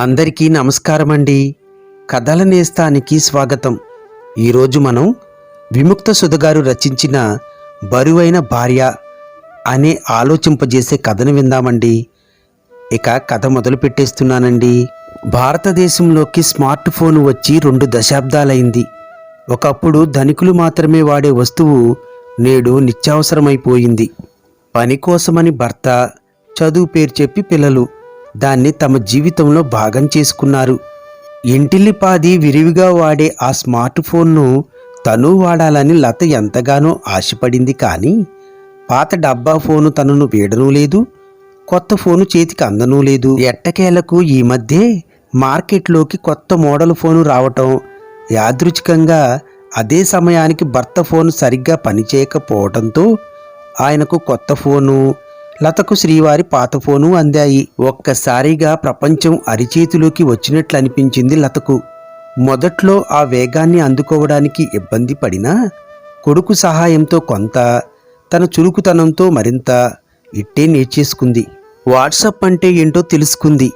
అందరికీ నమస్కారం అండి కథల నేస్తానికి స్వాగతం. ఈరోజు మనం విముక్త సుధగారు రచించిన బరువైన భార్య అనే ఆలోచింపజేసే కథను విందామండి. ఇక కథ మొదలు పెట్టేస్తున్నానండి. భారతదేశంలోకి స్మార్ట్ ఫోన్ వచ్చి రెండు దశాబ్దాలైంది. ఒకప్పుడు ధనికులు మాత్రమే వాడే వస్తువు నేడు నిత్యావసరమైపోయింది. పని కోసమని భర్త చదువు పేరు చెప్పి పిల్లలు. దాన్ని తమ జీవితంలో భాగం చేసుకున్నారు. ఇంటిల్లిపాది విరివిగా వాడే ఆ స్మార్ట్ ఫోన్ను తను వాడాలని లత ఎంతగానో ఆశపడింది కానీ పాత డబ్బా ఫోను తనను వీడనూ లేదు కొత్త ఫోను చేతికి అందనూ లేదు. ఎట్టకేలకు ఈ మధ్యే మార్కెట్లోకి కొత్త మోడల్ ఫోను రావటం యాదృచ్ఛికంగా అదే సమయానికి భర్త ఫోను సరిగ్గా పనిచేయకపోవడంతో ఆయనకు కొత్త ఫోను లతకు శ్రీవారి పాత ఫోను అందాయి. ఒక్కసారిగా ప్రపంచం అరిచేతిలోకి వచ్చినట్లు అనిపించింది లతకు. మొదట్లో ఆ వేగాన్ని అందుకోవడానికి ఇబ్బంది పడినా కొడుకు సహాయంతో కొంత తన చురుకుతనంతో మరింత ఇట్టే నేర్చేసుకుంది. వాట్సప్ అంటే ఏంటో తెలుసుకుంది.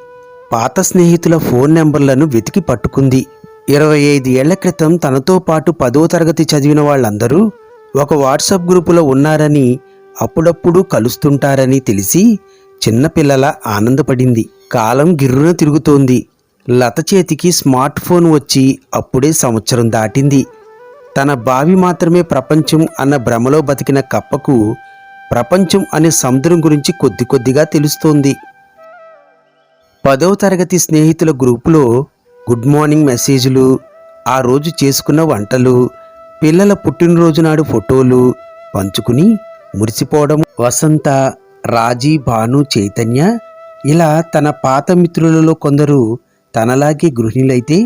పాత స్నేహితుల ఫోన్ నెంబర్లను వెతికి పట్టుకుంది. ఇరవై ఐదు ఏళ్ళ క్రితం తనతో పాటు పదో తరగతి చదివిన వాళ్ళందరూ ఒక వాట్సాప్ గ్రూపులో ఉన్నారని అప్పుడప్పుడు కలుస్తుంటారని తెలిసి చిన్నపిల్లల ఆనందపడింది. కాలం గిర్రున తిరుగుతోంది. లత చేతికి స్మార్ట్ ఫోన్ వచ్చి అప్పుడే సంవత్సరం దాటింది. తన బావి మాత్రమే ప్రపంచం అన్న భ్రమలో బతికిన కప్పకు ప్రపంచం అనే సముద్రం గురించి కొద్ది కొద్దిగా తెలుస్తోంది. పదవ తరగతి స్నేహితుల గ్రూపులో గుడ్ మార్నింగ్ మెసేజ్లు ఆ రోజు చేసుకున్న వంటలు పిల్లల పుట్టినరోజు నాడు ఫోటోలు పంచుకుని మురిసిపోవడం. వసంత రాజీ భాను చైతన్య ఇలా తన పాత మిత్రులలో కొందరు తనలాగే గృహిణులైతే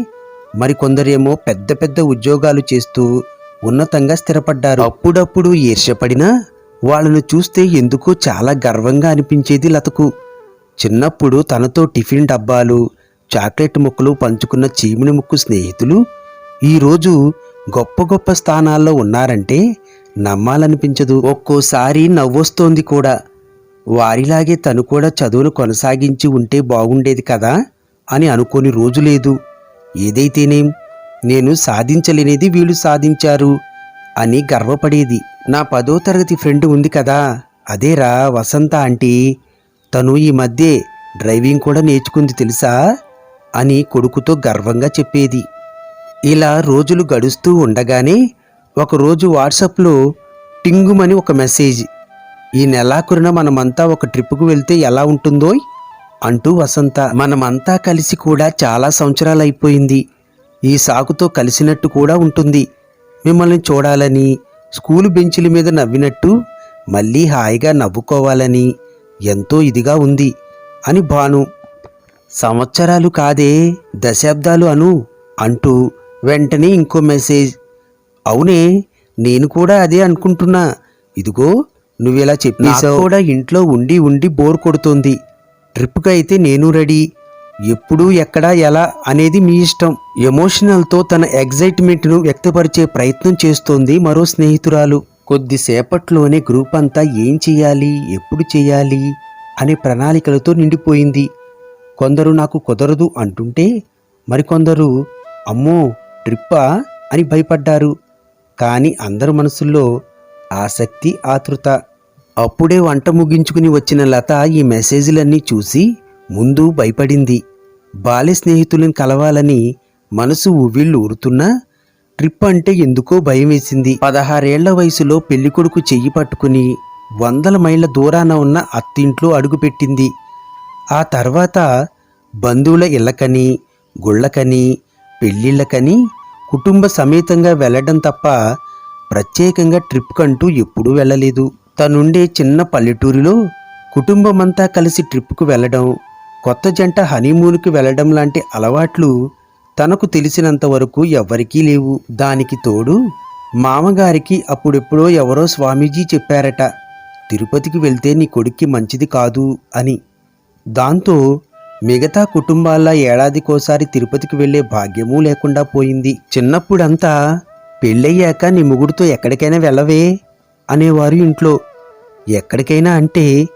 మరికొందరేమో పెద్ద పెద్ద ఉద్యోగాలు చేస్తూ ఉన్నతంగా స్థిరపడ్డారు. అప్పుడప్పుడు ఈర్ష్యపడినా వాళ్ళను చూస్తే ఎందుకో చాలా గర్వంగా అనిపించేది లతకు. చిన్నప్పుడు తనతో టిఫిన్ డబ్బాలు చాక్లెట్ ముక్కలు పంచుకున్న చీమిని ముక్కు స్నేహితులు ఈరోజు గొప్ప గొప్ప స్థానాల్లో ఉన్నారంటే నమ్మాలనిపించదు. ఒక్కోసారి నవ్వొస్తోంది కూడా. వారిలాగే తను కూడా చదువును కొనసాగించి ఉంటే బాగుండేది కదా అని అనుకోని రోజు లేదు. ఏదైతేనేం నేను సాధించలేనిది వీళ్ళు సాధించారు అని గర్వపడేది. నా పదో తరగతి ఫ్రెండ్ ఉంది కదా. అదేరా వసంత ఆంటీ. తను ఈ మధ్య డ్రైవింగ్ కూడా నేర్చుకుంది తెలుసా అని కొడుకుతో గర్వంగా చెప్పేది. ఇలా రోజులు గడుస్తూ ఉండగానే ఒకరోజు వాట్సాప్లో టింగుమని ఒక మెసేజ్ ఈ నెలాఖరున మనమంతా ఒక ట్రిప్కు వెళ్తే ఎలా ఉంటుందో అంటూ వసంత మనమంతా కలిసి కూడా చాలా సంవత్సరాలు అయిపోయింది ఈ సాకుతో కలిసినట్టు కూడా ఉంటుంది. మిమ్మల్ని చూడాలని స్కూలు బెంచుల మీద నవ్వినట్టు మళ్ళీ హాయిగా నవ్వుకోవాలని ఎంతో ఇదిగా ఉంది అని భాను సంవత్సరాలు కాదే దశాబ్దాలు అను అంటూ వెంటనే ఇంకో మెసేజ్ అవునే నేను కూడా అదే అనుకుంటున్నా. ఇదిగో నువ్విలా చెప్పేసావు కూడా ఇంట్లో ఉండి ఉండి బోర్ కొడుతోంది. ట్రిప్కి అయితే నేను రెడీ. ఎప్పుడు ఎక్కడ ఎలా అనేది మీ ఇష్టం. ఎమోషనల్తో తన ఎగ్జైట్మెంట్ను వ్యక్తపరిచే ప్రయత్నం చేస్తోంది మరో స్నేహితురాలు. కొద్దిసేపట్లోనే గ్రూప్ అంతా ఏం చేయాలి ఎప్పుడు చేయాలి అనే ప్రణాళికలతో నిండిపోయింది. కొందరు నాకు కుదరదు అంటుంటే మరికొందరు అమ్మో ట్రిప్పా అని భయపడ్డారు. కానీ అందరి మనసుల్లో ఆసక్తి ఆతృత. అప్పుడే వంట ముగించుకుని వచ్చిన లత ఈ మెసేజ్లన్నీ చూసి ముందు భయపడింది. బాల్య స్నేహితులను కలవాలని మనసు ఉవ్విళ్ళు ఊరుతున్నా ట్రిప్ అంటే ఎందుకో భయం వేసింది. పదహారేళ్ళ వయసులో పెళ్ళికొడుకు చెయ్యి పట్టుకుని వందల మైళ్ళ దూరాన ఉన్న అత్తింట్లో అడుగుపెట్టింది. ఆ తర్వాత బంధువుల ఇళ్ళకని గుళ్ళకని పెళ్ళిళ్ళకని కుటుంబ సమేతంగా వెళ్ళడం తప్ప ప్రత్యేకంగా ట్రిప్ కంటూ ఎప్పుడూ వెళ్ళలేదు. తనుండే చిన్న పల్లెటూరిలో కుటుంబమంతా కలిసి ట్రిప్కు వెళ్ళడం కొత్త జంట హనీమూన్కి వెళ్ళడం లాంటి అలవాట్లు తనకు తెలిసినంత వరకు ఎవ్వరికీ లేవు. దానికి తోడు మామగారికి అప్పుడెప్పుడో ఎవరో స్వామీజీ చెప్పారట తిరుపతికి వెళ్తే నీ కొడుక్కి మంచిది కాదు అని. దాంతో మిగతా కుటుంబాల ఏడాదికోసారి తిరుపతికి వెళ్ళే భాగ్యమూ లేకుండా పోయింది. చిన్నప్పుడంతా పెళ్ళయ్యాక నీ ముగుడుతో ఎక్కడికైనా వెళ్ళవే? అనేవారు ఇంట్లో. ఎక్కడికైనా అంటే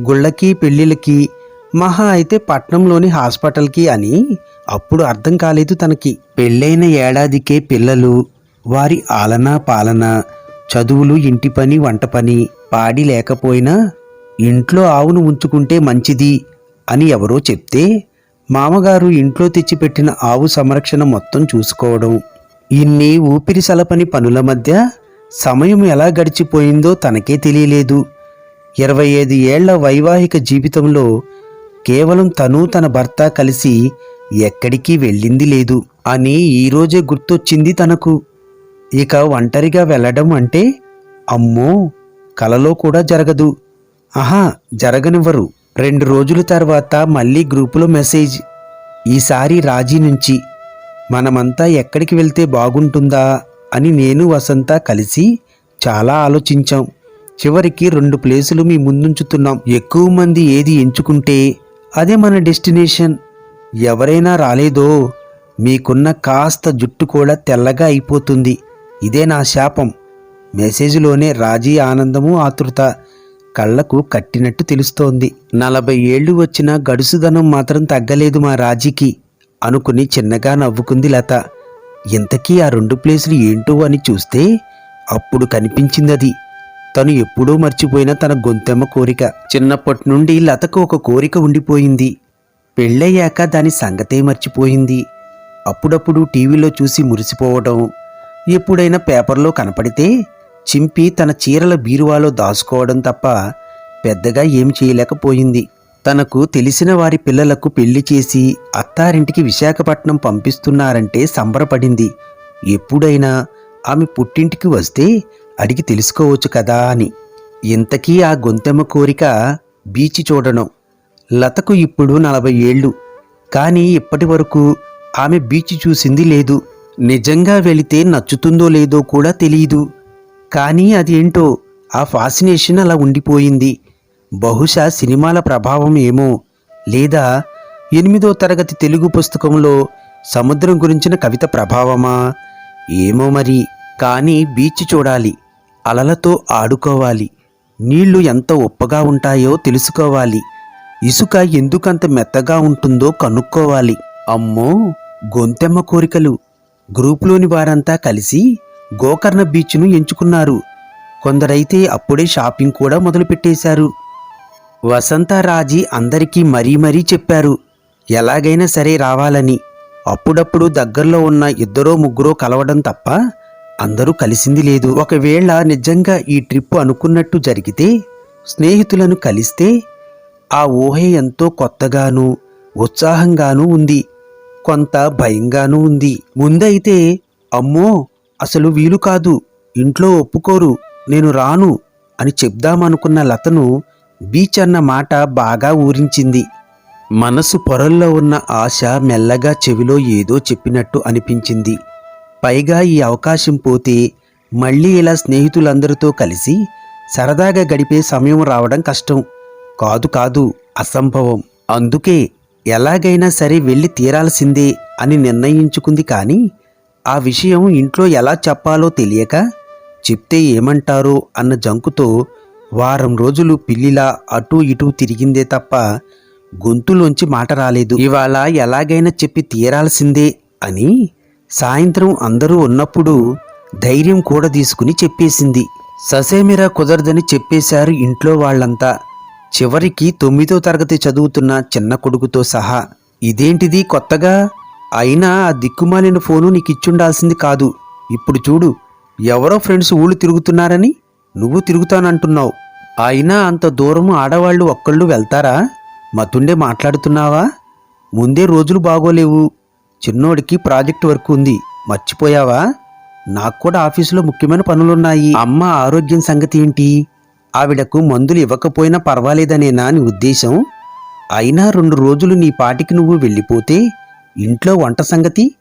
గుళ్ళకి పెళ్ళిళ్ళకి మహా అయితే పట్నంలోని హాస్పిటల్కి అని అప్పుడు అర్థం కాలేదు తనకి. పెళ్ళైన ఏడాదికే పిల్లలు వారి ఆలనా పాలన చదువులు ఇంటి పని వంట పని పాడి లేకపోయినా ఇంట్లో ఆవును ఉంచుకుంటే మంచిది. అని ఎవరో చెప్తే మామగారు ఇంట్లో తెచ్చిపెట్టిన ఆవు సంరక్షణ మొత్తం చూసుకోవడం. ఇన్ని ఊపిరి సలపని పనుల మధ్య సమయం ఎలా గడిచిపోయిందో తనకే తెలియలేదు. ఇరవై ఐదు ఏళ్ళ వైవాహిక జీవితంలో కేవలం తను తన భర్త కలిసి ఎక్కడికి వెళ్ళింది లేదు. అని ఈరోజే గుర్తొచ్చింది తనకు. ఇక ఒంటరిగా వెళ్ళడం అంటే అమ్మో! కలలో కూడా జరగదు. ఆహా! జరగనివ్వరు. రెండు రోజుల తర్వాత మళ్ళీ గ్రూపులో మెసేజ్. ఈసారి రాజీ నుంచి మనమంతా ఎక్కడికి వెళ్తే బాగుంటుందా అని నేను వసంత కలిసి చాలా ఆలోచించాం. చివరికి రెండు ప్లేసులు మీ ముందుంచుతున్నాం. ఎక్కువ మంది ఏది ఎంచుకుంటే అదే మన డెస్టినేషన్. ఎవరైనా రాలేదో మీకున్న కాస్త జుట్టు కూడా తెల్లగా అయిపోతుంది. ఇదే నా శాపం. మెసేజ్లోనే రాజీ ఆనందము ఆతృత. కళ్ళకు కట్టినట్టు తెలుస్తోంది. నలభై ఏళ్ళు వచ్చిన గడుసుదనం మాత్రం తగ్గలేదు మా రాజీకి అనుకుని చిన్నగా నవ్వుకుంది లత. ఇంతకీ ఆ రెండు ప్లేసులు ఏంటో అని చూస్తే అప్పుడు కనిపించిందది. తను ఎప్పుడూ మర్చిపోయిన తన గొంతెమ్మ కోరిక. చిన్నప్పటి నుండి లతకు ఒక కోరిక ఉండిపోయింది. పెళ్ళయ్యాక దాని సంగతే మర్చిపోయింది. అప్పుడప్పుడు టీవీలో చూసి మురిసిపోవడం ఎప్పుడైనా పేపర్లో కనపడితే చింపి తన చీరల బీరువాలో దాచుకోవడం తప్ప పెద్దగా ఏం చేయలేకపోయింది. తనకు తెలిసిన వారి పిల్లలకు పెళ్ళి చేసి అత్తారింటికి విశాఖపట్నం పంపిస్తున్నారంటే సంబరపడింది. ఎప్పుడైనా ఆమె పుట్టింటికి వస్తే అడిగి తెలుసుకోవచ్చు కదా అని. ఇంతకీ ఆ గొంతెమ్మ కోరిక బీచి చూడడం లతకు ఇప్పుడు నలభై ఏళ్ళు. కానీ ఇప్పటి వరకు ఆమె బీచ్ చూసింది లేదు. నిజంగా వెళితే నచ్చుతుందో లేదో కూడా తెలియదు కానీ అదేంటో ఆ ఫాసినేషన్ అలా ఉండిపోయింది. బహుశా సినిమాల ప్రభావం ఏమో లేదా ఎనిమిదో తరగతి తెలుగు పుస్తకంలో సముద్రం గురించిన కవిత ప్రభావమా? ఏమో మరి. కానీ బీచ్ చూడాలి. అలలతో ఆడుకోవాలి. నీళ్ళు ఎంత ఉప్పగా ఉంటాయో తెలుసుకోవాలి. ఇసుక ఎందుకంత మెత్తగా ఉంటుందో కనుక్కోవాలి. అమ్మో! గొంతెమ్మ కోరికలు. గ్రూప్లోని వారంతా కలిసి గోకర్ణ బీచ్ను ఎంచుకున్నారు. కొందరైతే అప్పుడే షాపింగ్ కూడా మొదలుపెట్టేశారు. వసంతరాజీ అందరికీ మరీ మరీ చెప్పారు ఎలాగైనా సరే రావాలని. అప్పుడప్పుడు దగ్గరలో ఉన్న ఇద్దరో ముగ్గురో కలవడం తప్ప అందరూ కలిసింది లేదు. ఒకవేళ నిజంగా ఈ ట్రిప్ అనుకున్నట్టు జరిగితే స్నేహితులను కలిస్తే ఆ ఊహ ఎంతో కొత్తగాను ఉత్సాహంగానూ ఉంది. కొంత భయంగానూ ఉంది. ముందైతే అమ్మో అసలు వీలు కాదు. ఇంట్లో ఒప్పుకోరు. నేను రాను అని చెప్దామనుకున్న లతను బీచ్ అన్న మాట బాగా ఊరించింది. మనసు పొరల్లో ఉన్న ఆశ మెల్లగా చెవిలో ఏదో చెప్పినట్టు అనిపించింది. పైగా ఈ అవకాశం పోతే మళ్ళీ ఇలా స్నేహితులందరితో కలిసి సరదాగా గడిపే సమయం రావడం కష్టం. కాదు కాదు అసంభవం. అందుకే ఎలాగైనా సరే వెళ్ళి తీరాల్సిందే అని నిర్ణయించుకుంది కానీ ఆ విషయం ఇంట్లో ఎలా చెప్పాలో తెలియక చెప్తే ఏమంటారు అన్న జంకుతో వారం రోజులు పిల్లిలా అటూ ఇటూ తిరిగిందే తప్ప గొంతులోంచి మాట రాలేదు. ఇవాళ ఎలాగైనా చెప్పి తీరాల్సిందే అని సాయంత్రం అందరూ ఉన్నప్పుడు ధైర్యం కూడా తీసుకుని చెప్పేసింది. ససేమిరా కుదరదని చెప్పేశారు ఇంట్లో వాళ్ళంతా. చివరికి తొమ్మిదో తరగతి చదువుతున్న చిన్న కొడుకుతో సహా. ఇదేంటిది కొత్తగా? అయినా ఆ దిక్కుమాలిన ఫోను నీకు ఇచ్చుండాల్సింది కాదు. ఇప్పుడు చూడు ఎవరో ఫ్రెండ్స్ ఊళ్ళు తిరుగుతున్నారని నువ్వు తిరుగుతానంటున్నావు. అయినా అంత దూరం ఆడవాళ్ళు ఒక్కళ్ళు వెళ్తారా? మతుండే మాట్లాడుతున్నావా? ముందే రోజులు బాగోలేవు. చిన్నోడికి ప్రాజెక్ట్ వర్క్ ఉంది. మర్చిపోయావా? నాకు కూడా ఆఫీసులో ముఖ్యమైన పనులున్నాయి. అమ్మ ఆరోగ్యం సంగతి ఏంటి? ఆవిడకు మందులు ఇవ్వకపోయినా పర్వాలేదనేనా నీ ఉద్దేశం? అయినా రెండు రోజులు నీ పాటికి నువ్వు వెళ్ళిపోతే ఇంట్లో వంట సంగతి?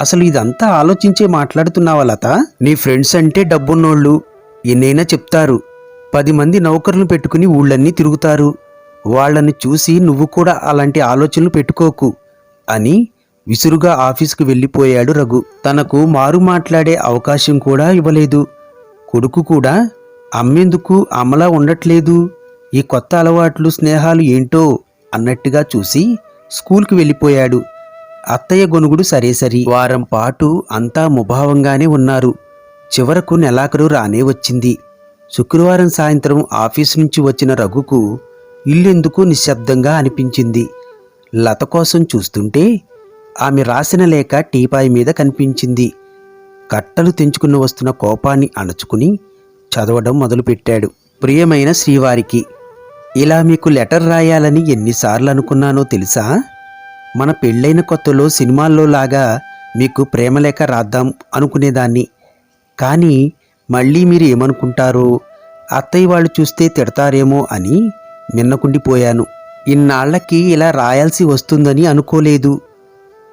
అసలు ఇదంతా ఆలోచించే మాట్లాడుతున్నావా లత? నీ ఫ్రెండ్స్ అంటే డబ్బున్నోళ్ళు. ఎన్నైనా చెప్తారు. పది మంది నౌకర్లను పెట్టుకుని ఊళ్ళన్నీ తిరుగుతారు. వాళ్ళని చూసి నువ్వు కూడా అలాంటి ఆలోచనలు పెట్టుకోకు అని విసురుగా ఆఫీసుకు వెళ్ళిపోయాడు రఘు. తనకు మారు మాట్లాడే అవకాశం కూడా ఇవ్వలేదు. కొడుకు కూడా అమ్మేందుకు అమలా ఉండట్లేదు. ఈ కొత్త అలవాట్లు స్నేహాలు ఏంటో అన్నట్టుగా చూసి స్కూల్కి వెళ్ళిపోయాడు. అత్తయ్య గొనుగుడు సరే సరి. వారం పాటు అంతా ముభావంగానే ఉన్నారు. చివరకు నెలాఖరు రానే వచ్చింది. శుక్రవారం సాయంత్రం ఆఫీస్ నుంచి వచ్చిన రఘుకు ఇల్లెందుకు నిశ్శబ్దంగా అనిపించింది. లత కోసం చూస్తుంటే ఆమె రాసిన లేఖ టీపాయ్ మీద కనిపించింది. కట్టలు తెంచుకుని వస్తున్న కోపాన్ని అణచుకుని చదవడం మొదలుపెట్టాడు ప్రియమైన శ్రీవారికి. ఇలా మీకు లెటర్ రాయాలని ఎన్నిసార్లు అనుకున్నానో తెలుసా? మన పెళ్ళైన కొత్తలో సినిమాల్లో లాగా మీకు ప్రేమలేఖ రాద్దాం అనుకునేదాన్ని. కానీ మళ్ళీ మీరు ఏమనుకుంటారో అత్తయ్య వాళ్ళు చూస్తే తిడతారేమో అని మిన్నకుండిపోయాను. ఇన్నాళ్ళకి ఇలా రాయాల్సి వస్తుందని అనుకోలేదు.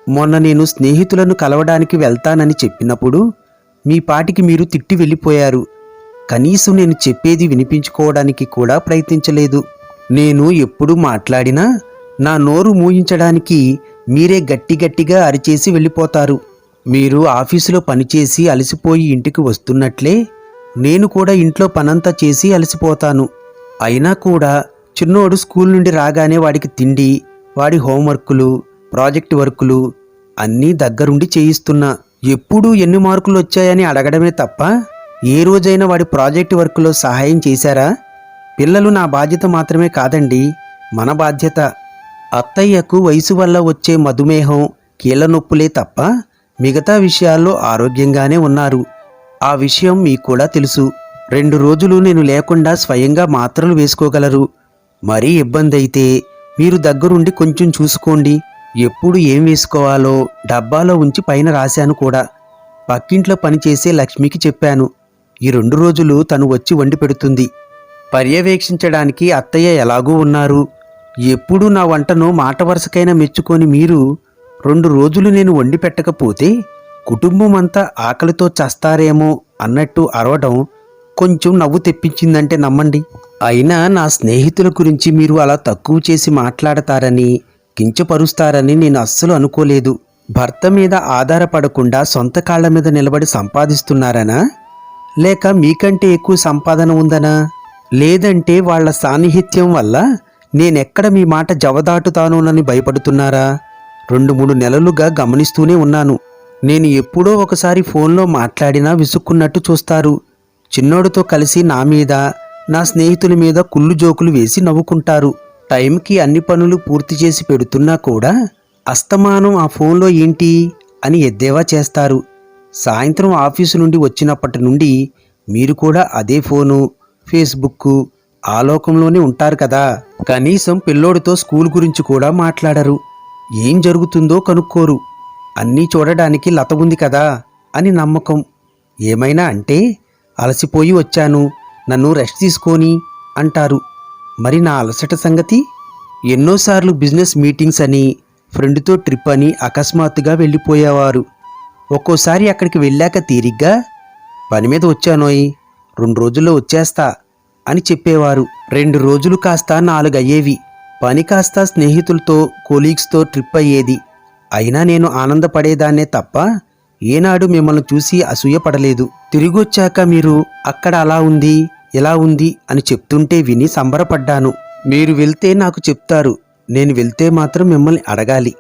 మొన్న నేను స్నేహితులను కలవడానికి వెళ్తానని చెప్పినప్పుడు మీ పాటికి మీరు తిట్టి వెళ్ళిపోయారు. కనీసం నేను చెప్పేది వినిపించుకోవడానికి కూడా ప్రయత్నించలేదు. నేను ఎప్పుడు మాట్లాడినా నా నోరు మూయించడానికి మీరే గట్టి గట్టిగా అరిచేసి వెళ్ళిపోతారు. మీరు ఆఫీసులో పనిచేసి అలసిపోయి ఇంటికి వస్తున్నట్లే నేను కూడా ఇంట్లో పనంతా చేసి అలసిపోతాను. అయినా కూడా చిన్నోడు స్కూల్ నుండి రాగానే వాడికి తిండి వాడి హోంవర్కులు ప్రాజెక్ట్ వర్కులు అన్నీ దగ్గరుండి చేయిస్తున్నా. ఎప్పుడూ ఎన్ని మార్కులు వచ్చాయని అడగడమే తప్ప ఏ రోజైనా వాడి ప్రాజెక్ట్ వర్క్లో సహాయం చేశారా? పిల్లలు నా బాధ్యత మాత్రమే కాదండి మన బాధ్యత. అత్తయ్యకు వయసు వల్ల వచ్చే మధుమేహం కీళ్ళ నొప్పులే తప్ప మిగతా విషయాల్లో ఆరోగ్యంగానే ఉన్నారు. ఆ విషయం మీకు కూడా తెలుసు. రెండు రోజులు నేను లేకుండా స్వయంగా మాత్రలు వేసుకోగలరు. మరీ ఇబ్బంది అయితే మీరు దగ్గరుండి కొంచెం చూసుకోండి. ఎప్పుడు ఏం వేసుకోవాలో డబ్బాలో ఉంచి పైన రాశాను కూడా. పక్కింట్లో పనిచేసే లక్ష్మికి చెప్పాను. ఈ రెండు రోజులు తను వచ్చి వండి పెడుతుంది. పర్యవేక్షించడానికి అత్తయ్య ఎలాగూ ఉన్నారు? ఎప్పుడూ నా వంటను మాట వరుసకైనా మెచ్చుకొని మీరు రెండు రోజులు నేను వండి పెట్టకపోతే కుటుంబం అంతా ఆకలితో చస్తారేమో అన్నట్టు అరవడం కొంచెం నవ్వు తెప్పించిందంటే నమ్మండి. అయినా నా స్నేహితుల గురించి మీరు అలా తక్కువ చేసి మాట్లాడతారని కించపరుస్తారని నేను అస్సలు అనుకోలేదు. భర్త మీద ఆధారపడకుండా సొంత కాళ్ళ మీద నిలబడి సంపాదిస్తున్నారనా? లేక మీకంటే ఎక్కువ సంపాదన ఉందనా? లేదంటే వాళ్ళ సాన్నిహిత్యం వల్ల నేనెక్కడ మీ మాట జవదాటుతానోనని భయపడుతున్నారా? రెండు మూడు నెలలుగా గమనిస్తూనే ఉన్నాను. నేను ఎప్పుడో ఒకసారి ఫోన్లో మాట్లాడినా విసుక్కున్నట్టు చూస్తారు. చిన్నోడితో కలిసి నా మీద నా స్నేహితుల మీద కుళ్ళు జోకులు వేసి నవ్వుకుంటారు. టైంకి అన్ని పనులు పూర్తి చేసి పెడుతున్నా కూడా అస్తమానం ఆ ఫోన్లో ఏంటి అని ఎద్దేవా చేస్తారు. సాయంత్రం ఆఫీసు నుండి వచ్చినప్పటి నుండి మీరు కూడా అదే ఫోను ఫేస్బుక్ ఆలోకంలోనే ఉంటారు కదా. కనీసం పిల్లోడితో స్కూల్ గురించి కూడా మాట్లాడరు. ఏం జరుగుతుందో కనుక్కోరు. అన్నీ చూడడానికి లత ఉంది కదా అని నమ్మకం. ఏమైనా అంటే అలసిపోయి వచ్చాను నన్ను రెస్ట్ తీసుకొని అంటారు. మరి నా అలసట సంగతి? ఎన్నోసార్లు బిజినెస్ మీటింగ్స్ అని ఫ్రెండ్తో ట్రిప్ అని అకస్మాత్తుగా వెళ్ళిపోయేవారు. ఒక్కోసారి అక్కడికి వెళ్ళాక తీరిగ్గా పని మీద వచ్చానోయ్ రెండు రోజుల్లో వచ్చేస్తా అని చెప్పేవారు. రెండు రోజులు కాస్త నాలుగయ్యేవి. పని కాస్త స్నేహితులతో కొలీగ్స్తో ట్రిప్ అయ్యేది. అయినా నేను ఆనందపడేదాన్నే తప్ప ఏనాడు మిమ్మల్ని చూసి అసూయపడలేదు. తిరిగొచ్చాక మీరు అక్కడ అలా ఉంది ఇలా ఉంది అని చెప్తుంటే విని సంబరపడ్డాను. మీరు వెళ్తే నాకు చెప్తారు. నేను వెళ్తే మాత్రం మిమ్మల్ని అడగాలి.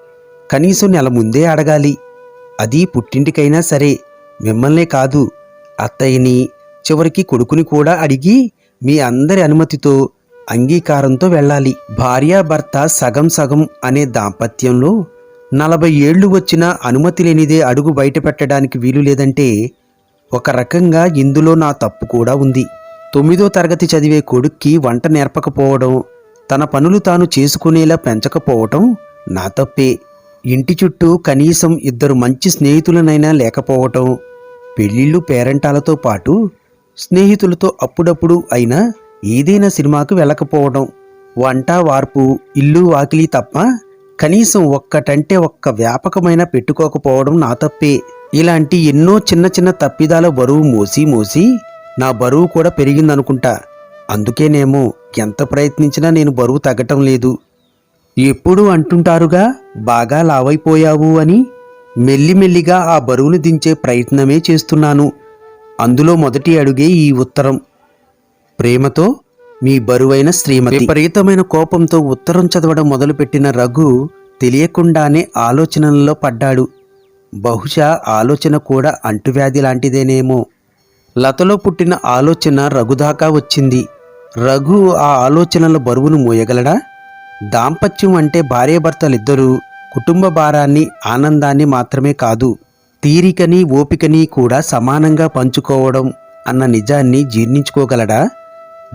కనీసం నెల ముందే అడగాలి. అది పుట్టింటికైనా సరే మిమ్మల్నే కాదు. అత్తయ్యని చివరికి కొడుకుని కూడా అడిగి మీ అందరి అనుమతితో అంగీకారంతో వెళ్ళాలి. భార్యాభర్త సగం సగం అనే దాంపత్యంలో నలభై ఏళ్ళు వచ్చినా అనుమతి లేనిదే అడుగు బయట పెట్టడానికి వీలు లేదంటే ఒక రకంగా ఇందులో నా తప్పు కూడా ఉంది. తొమ్మిదో తరగతి చదివే కొడుక్కి వంట నేర్పకపోవడం తన పనులు తాను చేసుకునేలా పెంచకపోవటం నా తప్పే. ఇంటి చుట్టూ కనీసం ఇద్దరు మంచి స్నేహితులనైనా లేకపోవటం పెళ్ళిళ్ళు పేరెంటాలతో పాటు స్నేహితులతో అప్పుడప్పుడు అయినా ఏదైనా సినిమాకు వెళ్ళకపోవడం వంట వార్పు ఇల్లు వాకిలి తప్ప కనీసం ఒక్కటంటే ఒక్క వ్యాపకమైన పెట్టుకోకపోవడం నా తప్పే. ఇలాంటి ఎన్నో చిన్న చిన్న తప్పిదాల బరువు మోసి మోసి నా బరువు కూడా పెరిగిందనుకుంటా. అందుకేనేమో ఎంత ప్రయత్నించినా నేను బరువు తగ్గటం లేదు. ఎప్పుడూ అంటుంటారుగా బాగా లావైపోయావు అని మెల్లిమెల్లిగా ఆ బరువును దించే ప్రయత్నమే చేస్తున్నాను. అందులో మొదటి అడుగే ఈ ఉత్తరం. ప్రేమతో మీ బరువైన శ్రీమతి. విపరీతమైన కోపంతో ఉత్తరం చదవడం మొదలుపెట్టిన రఘు తెలియకుండానే ఆలోచనలలో పడ్డాడు. బహుశా ఆలోచన కూడా అంటువ్యాధి లాంటిదేనేమో. లతలో పుట్టిన ఆలోచన రఘుదాకా వచ్చింది. రఘు ఆ ఆలోచనల బరువును మోయగలడా? దాంపత్యం అంటే భార్యాభర్తలిద్దరూ కుటుంబ భారాన్ని ఆనందాన్ని మాత్రమే కాదు. తీరికని ఓపికని కూడా సమానంగా పంచుకోవడం అన్న నిజాన్ని జీర్ణించుకోగలడా?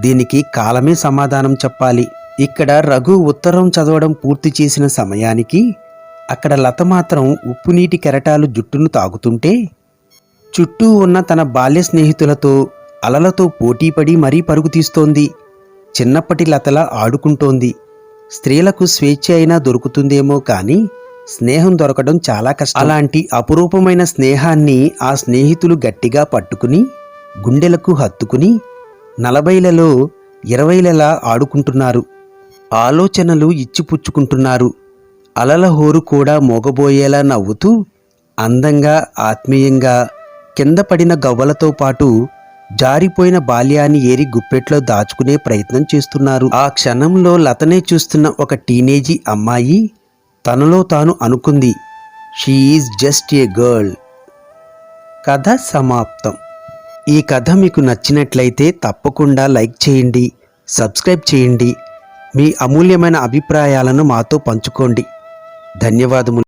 దీనికి కాలమే సమాధానం చెప్పాలి. ఇక్కడ రఘు ఉత్తరం చదవడం పూర్తి చేసిన సమయానికి అక్కడ లత మాత్రం ఉప్పునీటి కెరటాలు జుట్టును తాగుతుంటే చుట్టూ ఉన్న తన బాల్య స్నేహితులతో అలలతో పోటీపడి మరీ పరుగు తీస్తోంది. చిన్నప్పటి లతలా ఆడుకుంటోంది. స్త్రీలకు స్వేచ్ఛ అయినా దొరుకుతుందేమో కానీ స్నేహం దొరకడం చాలా కష్టం. అలాంటి అపురూపమైన స్నేహాన్ని ఆ స్నేహితులు గట్టిగా పట్టుకుని గుండెలకు హత్తుకుని నలభైలలో ఇరవైలలా ఆడుకుంటున్నారు. ఆలోచనలు ఇచ్చిపుచ్చుకుంటున్నారు. అలల హోరు కూడా మోగబోయేలా నవ్వుతూ అందంగా ఆత్మీయంగా కింద పడిన గవ్వలతో పాటు జారిపోయిన బాల్యాన్ని ఏరి గుప్పెట్లో దాచుకునే ప్రయత్నం చేస్తున్నారు. ఆ క్షణంలో లతనే చూస్తున్న ఒక టీనేజీ అమ్మాయి తనలో తాను అనుకుంది షీఈజ్ జస్ట్ ఏ గర్ల్ కథ సమాప్తం. ఈ కథ మీకు నచ్చినట్లయితే తప్పకుండా లైక్ చేయండి సబ్స్క్రైబ్ చేయండి మీ అమూల్యమైన అభిప్రాయాలను మాతో పంచుకోండి. ధన్యవాదములు.